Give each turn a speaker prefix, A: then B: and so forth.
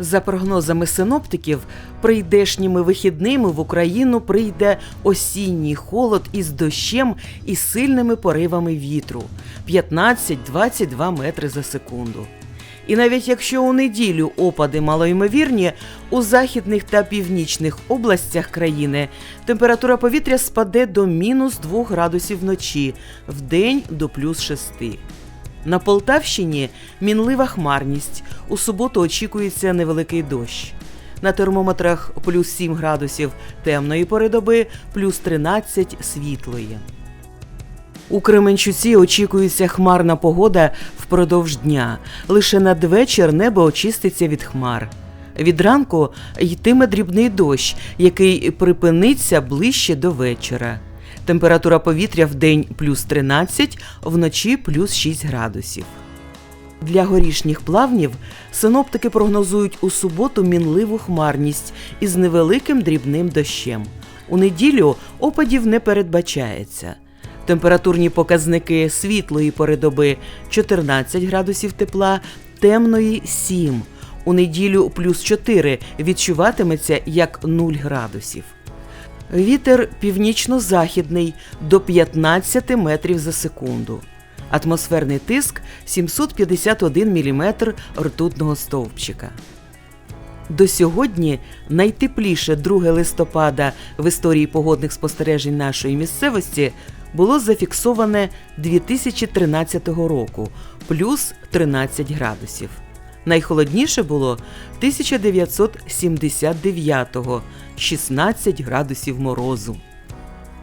A: За прогнозами синоптиків, прийдешніми вихідними в Україну прийде осінній холод із дощем і сильними поривами вітру 15-22 метри за секунду. І навіть якщо у неділю опади малоймовірні, у західних та північних областях країни температура повітря спаде до мінус 2 градусів вночі, вдень до плюс 6. На Полтавщині мінлива хмарність. У суботу очікується невеликий дощ. На термометрах плюс 7 градусів темної пори доби, плюс 13 світлої. У Кременчуці очікується хмарна погода впродовж дня. Лише надвечір небо очиститься від хмар. Від ранку йтиме дрібний дощ, який припиниться ближче до вечора. Температура повітря в день плюс 13, вночі плюс 6 градусів. Для горішніх плавнів синоптики прогнозують у суботу мінливу хмарність із невеликим дрібним дощем. У неділю опадів не передбачається. Температурні показники світлої пори доби 14 градусів тепла, темної 7. У неділю плюс 4 відчуватиметься як 0 градусів. Вітер північно-західний до 15 метрів за секунду. Атмосферний тиск 751 мм ртутного стовпчика. До сьогодні найтепліше 2 листопада в історії погодних спостережень нашої місцевості було зафіксоване 2013 року плюс 13 градусів. Найхолодніше було 1979-го 16 градусів морозу.